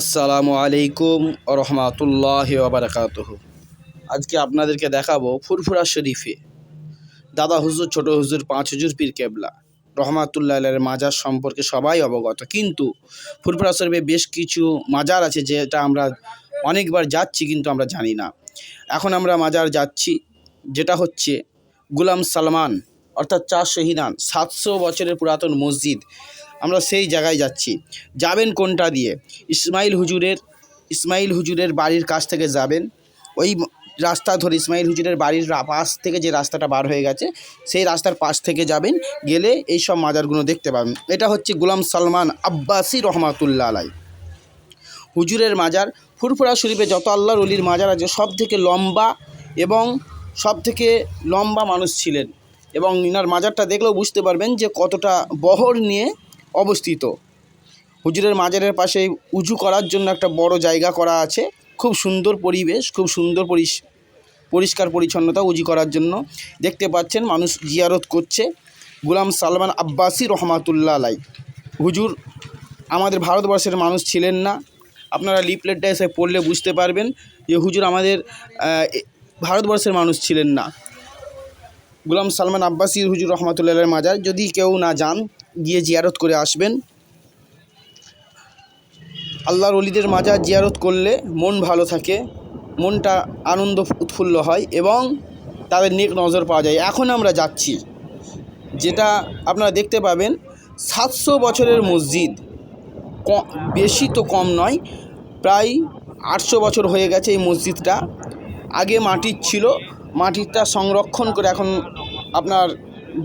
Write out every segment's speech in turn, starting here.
আসসালামু আলাইকুম রহমাতুল্লাহ বারাকাত আজকে আপনাদেরকে দেখাবো ফুরফুরা শরীফে। দাদা হুজুর, ছোট হুজুর, পাঁচ হুজুর, পীর কেবলা। রহমাতুল্লাহ আলের মাজার সম্পর্কে সবাই অবগত। কিন্তু ফুরফুরা শরীফে বেশ কিছু মাজার আছে যেটা আমরা অনেকবার যাচ্ছি কিন্তু আমরা জানি না। এখন আমরা মাজার যাচ্ছি, যেটা হচ্ছে গুলাম সালমান। অর্থাৎ চার শহীদান, সাতশো বছরের পুরাতন মসজিদ। আমরা সেই জায়গায় যাচ্ছি। যাবেন কোনটা দিয়ে? ইসমাইল হুজুরের ইসমাইল হুজুরের বাড়ির কাছ থেকে যাবেন। ওই রাস্তা ধরে ইসমাইল হুজুরের বাড়ির পাশ থেকে যে রাস্তাটা বার হয়ে গেছে, সেই রাস্তার পাশ থেকে যাবেন। গেলে এই সব মাজারগুলো দেখতে পাবেন। এটা হচ্ছে গুলাম সালমান আব্বাসি রহমাতুল্লাহ আলাই হুজুরের মাজার, ফুরফুরা শরীফে যত আল্লাহর অলির মাজার আছে সব থেকে লম্বা এবং সব থেকে লম্বা মানুষ ছিলেন। এবং ইনার মাজারটা দেখলেও বুঝতে পারবেন যে কতটা বহর নিয়ে অবস্থিত। হুজুরের মাজারের পাশে উঁচু করার জন্য একটা বড় জায়গা করা আছে। খুব সুন্দর পরিবেশ, খুব সুন্দর পরিস, পরিষ্কার পরিচ্ছন্নতা উজু করার জন্য। দেখতে পাচ্ছেন মানুষ জিয়ারত করছে। গুলাম সালমান আব্বাসি রহমাতুল্লাহ আলাই হুজুর, আমাদের ভারতবর্ষের মানুষ ছিলেন না। আপনারা লিপলেটটা এসে পড়লে বুঝতে পারবেন যে হুজুর আমাদের ভারতবর্ষের মানুষ ছিলেন না। গুলাম সালমান আব্বাসি হুজুর রহমাতুল্লাহ মাজার, যদি কেউ না যান, গিয়ে জিয়ারত করে আসবেন। আল্লাহর অলিদের মাজার জিয়ারত করলে মন ভালো থাকে, মনটা আনন্দ উৎফুল্ল হয় এবং তাদের নেক নজর পাওয়া যায়। এখন আমরা যাচ্ছি, যেটা আপনারা দেখতে পাবেন, সাতশো বছরের মসজিদ বেশি তো কম নয়, প্রায় আটশো বছর হয়ে গেছে এই মসজিদটা। আগে মাটির ছিল মাটিরটা সংরক্ষণ করে এখন আপনার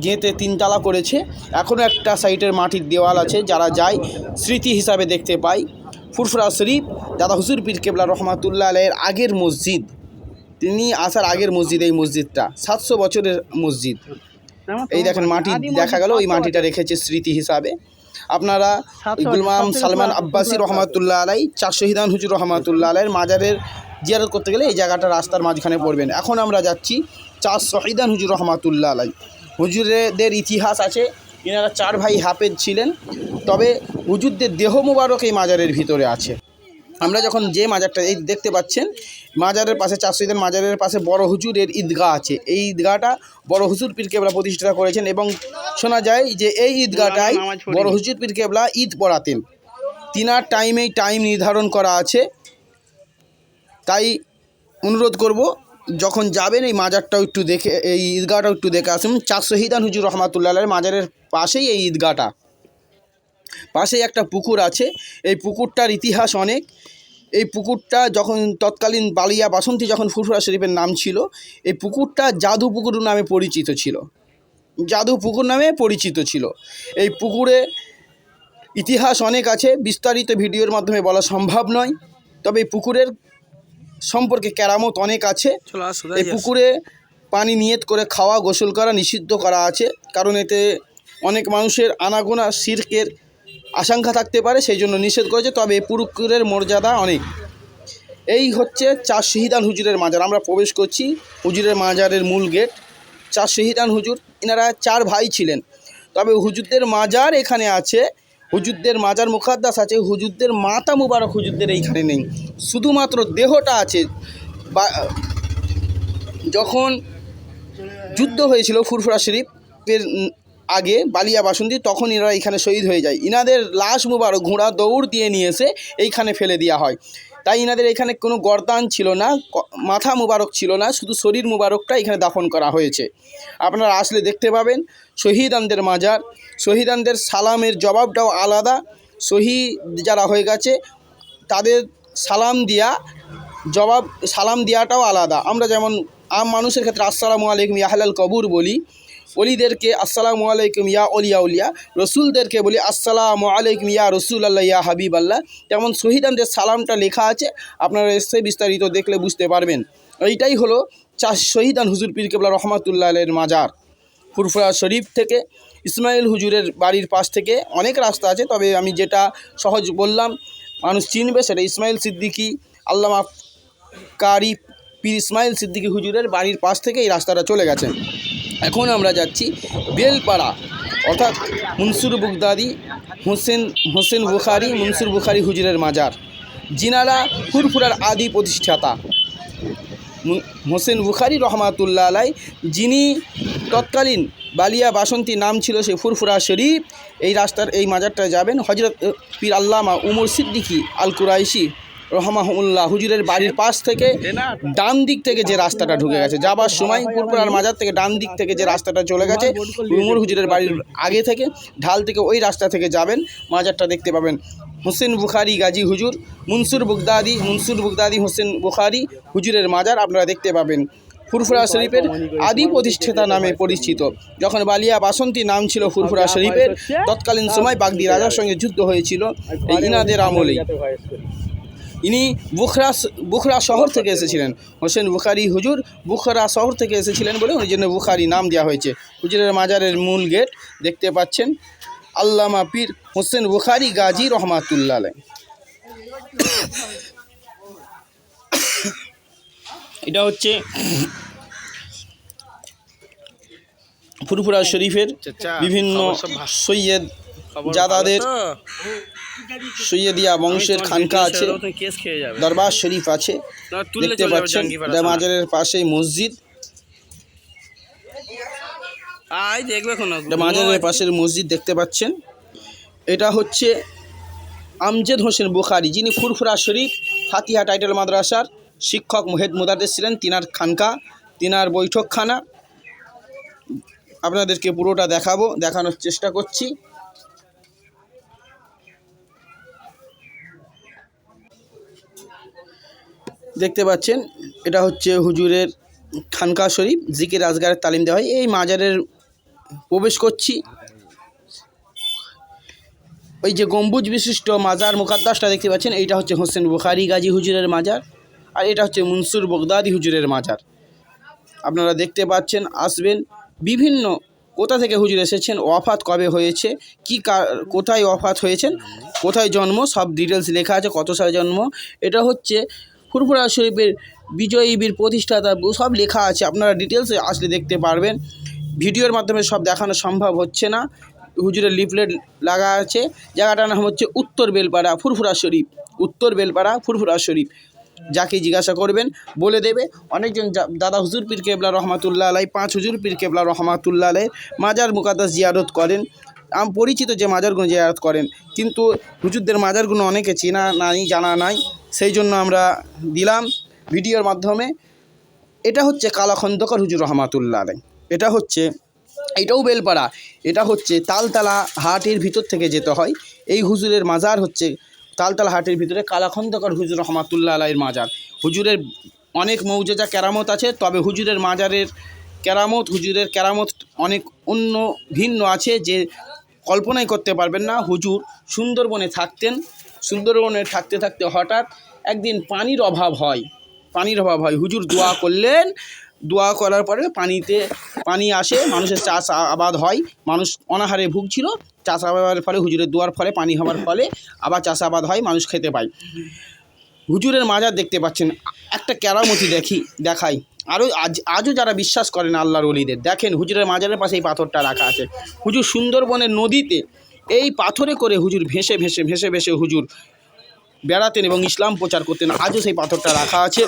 গেঁতে তিনতলা করেছে। এখনও একটা সাইডের মাটির দেওয়াল আছে যারা যায় স্মৃতি হিসাবে দেখতে পাই ফুরফুরা শরীফ দাদা হুজুর পীর কেবলা রহমাতুল্লাহ আলের আগের মসজিদ। তিনি আসার আগের মসজিদ এই মসজিদটা সাতশো বছরের মসজিদ। এই দেখেন মাটি দেখা গেল ওই মাটিটা রেখেছে স্মৃতি হিসাবে। আপনারা গুলমাম সালমান আব্বাসি রহমাতুল্লাহ আলাই চার শহীদান হুজুর রহমাতুল্লাহ আলাইয়ের মাজারের জিয়ারত করতে গেলে এই জায়গাটা রাস্তার মাঝখানে পড়বেন। এখন আমরা যাচ্ছি চার শহীদান হুজুর রহমাতুল্লাহ আলাই হুজুরেদের ইতিহাস আছে এনারা চার ভাই হাফেজ ছিলেন তবে হুজুরদের দেহ মুবারক এই মাজারের ভিতরে আছে। আমরা যখন যে মাজারটা এই দেখতে পাচ্ছেন মাজারের পাশে চারশোদের মাজারের পাশে বড় হুজুরের ঈদগাহ আছে। এই ঈদগাহটা বড় হুজুর পীর কেবলা প্রতিষ্ঠা করেছেন এবং শোনা যায় যে এই ঈদগাহটাই বড় হুজুর পীর কেবলা ঈদ পড়াতেন। তিনার টাইমেই টাইম নির্ধারণ করা আছে। তাই অনুরোধ করব, যখন যাবেন এই মাজারটাও একটু দেখে, এই ঈদগাহটাও একটু দেখে আসুন। চার শহীদান হুজুর রহমাতুল্লাহ মাজারের পাশেই এই ঈদগাহটা। পাশেই একটা পুকুর আছে। এই পুকুরটার ইতিহাস অনেক। এই পুকুরটা যখন তৎকালীন বালিয়া বাসন্তী যখন ফুরফুরা শরীফের নাম ছিল, এই পুকুরটা জাদু পুকুর নামে পরিচিত ছিল। জাদু পুকুর নামে পরিচিত ছিল। এই পুকুরে ইতিহাস অনেক আছে। বিস্তারিত ভিডিওর মাধ্যমে বলা সম্ভব নয়। তবে এই পুকুরের সম্পর্কে কেরামত অনেক আছে। এই পুকুরে পানি নিয়ত করে খাওয়া গোসল করা নিষিদ্ধ করা আছে। কারণ এতে অনেক মানুষের আনাগোনা সিরকের আশঙ্কা থাকতে পারে সেই জন্য নিষেধ করেছে। তবে এই পুকুরের মর্যাদা অনেক। এই হচ্ছে চার শহীদান হুজুরের মাজার। আমরা প্রবেশ করছি হুজুরের মাজারের মূল গেট। চার শহীদান হুজুর এনারা চার ভাই ছিলেন। তবে হুজুরদের মাজার এখানে আছে। হুজুরদের মাজার মুখাদ্দাস আছে, হুজুরদের মাতা মুবারক হুজুরদের এইখানে নেই। শুধুমাত্র দেহটা আছে। বা, যখন যুদ্ধ হয়েছিল ফুরফুরা শরীফের আগে বালিয়া বাসন্তী, তখন এরা এখানে শহীদ হয়ে যায়। ইনাদের লাশ মুবারক, ঘোড়া, দৌড় দিয়ে নিয়ে এসে এইখানে ফেলে দেওয়া হয়। তাই ইনাদের এখানে কোনো গরদান ছিল না মাথা মুবারক ছিল না, শুধু শরীর মুবারকটা এখানে দাফন করা হয়েছে। আপনারা আসলে দেখতে পাবেন, শহীদানদের মাজার, শহীদানদের সালামের জবাবটাও আলাদা, শহীদ যারা হয়ে গেছে, তাদের সালাম দিয়া, জবাব, সালাম দেওয়াটাও আলাদা। আমরা যেমন আম মানুষের ক্ষেত্রে, আসসালামু আলাইকুম ইয়াহালাল কবুর বলি অলিদেরকে আসসালামু আলাইকুম ইয়া অলিয়া উলিয়া। রসুলদেরকে বলি, আসসালামু আলাইকুম ইয়া রসুল আল্লাহ ইয়া হাবিব আল্লাহ তেমন শহীদানদের সালামটা লেখা আছে, আপনারা এসে বিস্তারিত দেখলে বুঝতে পারবেন। এইটাই হলো চা শহীদান হুজুর পীর কেবলা রহমাতুল্লাহ আলের মাজার। ফুরফুরা শরীফ থেকে, ইসমাইল হুজুরের বাড়ির পাশ থেকে অনেক রাস্তা আছে, তবে আমি যেটা সহজ বললাম, মানুষ চিনবে সেটা ইসমাইল সিদ্দিকী, আল্লামা কারি পীর ইসমাইল সিদ্দিকী হুজুরের বাড়ির পাশ থেকে এই রাস্তাটা চলে গেছে। এখন আমরা যাচ্ছি বেলপাড়া, অর্থাৎ মুনসুর বুগদাদি, হোসেন হোসেন বুখারি, মনসুর বুখারি হুজুরের মাজার। জিনারা ফুরফুরার আদি প্রতিষ্ঠাতা। হোসেন বুখারি রহমাতুল্লাহ আলাই যিনি তৎকালীন বালিয়া বাসন্তী নাম ছিল সে ফুরফুরা শরীফ, এই রাস্তার, এই মাজারটায় যাবেন। হজরত পীর আল্লামা উমর সিদ্দিকী আল কুরাইশি রহমাহুল্লাহ, হুজুরের বাড়ির পাশ থেকে ডান দিক থেকে যে রাস্তাটা ঢুকে গেছে। যাবার সময় ফুরফুরার মাজার থেকে ডান দিক থেকে যে রাস্তাটা চলে গেছে উমর হুজুরের বাড়ির আগে থেকে ঢাল থেকে ওই রাস্তা থেকে যাবেন, মাজারটা দেখতে পাবেন। হোসেন বুখারি গাজী হুজুর, মুনসুর বুগদাদি মুনসুর বুগদাদি হোসেন বুখারি হুজুরের মাজার আপনারা দেখতে পাবেন। ফুরফুরা শরীফের আদি প্রতিষ্ঠাতা নামে পরিচিত। যখন বালিয়া বাসন্তী নাম ছিল ফুরফুরা শরীফের, তৎকালীন সময় বাগদি রাজার সঙ্গে যুদ্ধ হয়েছিল এই ইনাদের আমলেই। ইনি বুখরা বুখরা শহর থেকে এসেছিলেন। হোসেন বুখারি হুজুর বুখরা শহর থেকে এসেছিলেন বলে ওই জন্য বুখারি নাম দেওয়া হয়েছে। হুজুরের মাজারের মূল গেট দেখতে পাচ্ছেন আল্লামা পীর হোসেন বুখারি গাজী রহমাতুল্লাহ। এটা হচ্ছে ফুরফুরা শরীফের বিভিন্ন সৈয়দ জাদাদের সৈয়দিয়া বংশের খানকা আছে দরবার শরীফ আছে। দেখতে পাচ্ছেন। মাজারের পাশেই মসজিদ। মাজারের পাশের মসজিদ দেখতে পাচ্ছেন। এটা হচ্ছে আমজেদ হোসেন বুখারি যিনি ফুরফুরা শরীফ ফাতিহা টাইটেল মাদ্রাসার শিক্ষক মোহেদ মুদাদ্দেস ছিলেন তিনার খানকা তিনার বৈঠকখানা। আপনাদেরকে পুরোটা দেখাবো দেখানোর চেষ্টা করছি। দেখতে পাচ্ছেন, এটা হচ্ছে হুজুরের খানকা শরীফ, জিকির আজগারের তালিম দেওয়া হয়। এই মাজারের প্রবেশ করছি। ওই যে গম্বুজ বিশিষ্ট মাজার মুকাদ্দাসটা দেখতে পাচ্ছেন, এইটা হচ্ছে হোসেন বুখারি গাজী হুজুরের মাজার, আর এটা হচ্ছে মনসুর বগদাদি হুজুরের মাজার। আপনারা দেখতে পাচ্ছেন, আসবেন, বিভিন্ন কোথা থেকে হুজুর এসেছেন, ওয়াফাত কবে হয়েছে, কা- কোথায় ওয়াফাত হয়েছেন, কোথায় জন্ম, সব ডিটেলস লেখা আছে, কত সালে জন্ম। এটা হচ্ছে ফুরফুরা শরীফের বিজয়ী বীর প্রতিষ্ঠাতা, সব লেখা আছে, আপনারা ডিটেলসে আসলে দেখতে পারবেন। ভিডিওর মাধ্যমে সব দেখানো সম্ভব হচ্ছে না। হুজুরের লিফলেট লাগা আছে, জায়গাটার নাম হচ্ছে উত্তর বেলপাড়া ফুরফুরা শরীফ, উত্তর বেলপাড়া ফুরফুরা শরীফ। যাকে জিজ্ঞাসা করবেন, বলে দেবে। অনেকজন দাদা হুজুর পীর কেবলা রহমাতুল্লাহ আলাই পাঁচ হুজুর পীর কেবলা রহমাতুল্লাহ আলাই মাজার মুকাদ্দাস জিয়ারত করেন। পরিচিত যে মাজারগুলো জিয়ারত করেন, কিন্তু হুজুরদের মাজারগুলো অনেকে চেনা নাই, জানা নাই, সেই জন্য আমরা দিলাম ভিডিওর মাধ্যমে। এটা হচ্ছে কালা খন্দকর হুজুর রহমাতুল্লাহ এটা হচ্ছে, এটাও বেলপাড়া, এটা হচ্ছে তালতালা হাটের ভিতর থেকে যেতে হয়। এই হুজুরের মাজার হচ্ছে তালতলা হাটের ভিতরে কালাখন্দকর হুজুর রহমাতুল্লাহ আলাইয়ের মাজার। হুজুরের অনেক মৌজেজা কেরামত আছে, তবে হুজুরের মাজারের কেরামত, হুজুরের কেরামত অনেক অন্য ভিন্ন আছে যে কল্পনাই করতে পারবেন না। হুজুর সুন্দরবনে থাকতেন। সুন্দরবনে থাকতে থাকতে হঠাৎ একদিন পানির অভাব হয়। পানির অভাব হয়। হুজুর দোয়া করলেন। দোয়া করার পরে পানিতে পানি আসে, মানুষের চাষ আবাদ হয়। মানুষ অনাহারে ভুগছিল। চাষ আবাদের ফলে, হুজুরের দোয়ার ফলে, পানি হওয়ার ফলে আবার চাষ আবাদ হয়, মানুষ খেতে পায়। হুজুরের মাজার দেখতে পাচ্ছেন। একটা ক্যারামতি দেখি, দেখাই। আরও আজ, আজও যারা বিশ্বাস করেন আল্লাহর অলিদের দেখেন হুজুরের মাজারের পাশে এই পাথরটা রাখা আছে। হুজুর সুন্দরবনের নদীতে এই পাথরে করে হুজুর ভেসে ভেসে ভেসে ভেসে হুজুর বেড়াতেন এবং ইসলাম প্রচার করতেন। আজও সেই পাথরটা রাখা আছে।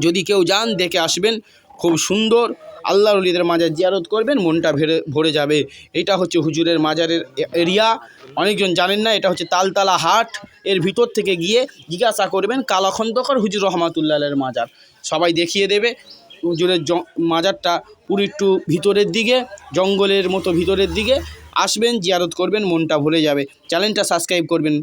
যদি কেউ যান, দেখে আসবেন। খুব সুন্দর। আল্লাহর অলিদের মাজার জিয়ারত করবেন, মনটা ভরে ভরে যাবে। এটা হচ্ছে হুজুরের মাজারের এরিয়া। অনেকজন জানেন না, এটা হচ্ছে তালতালা হাট। এর ভিতর থেকে গিয়ে জিজ্ঞাসা করবেন কালাখন্দকর হুজুর রহমাতুল্লাহের মাজার। সবাই দেখিয়ে দেবে, হুজুরের জ- মাজারটা পুরো একটু ভিতরের দিকে, জঙ্গলের মতো ভিতরের দিকে। আসবেন, জিয়ারত করবেন, মনটা ভরে যাবে। চ্যানেলটা সাবস্ক্রাইব করবেন।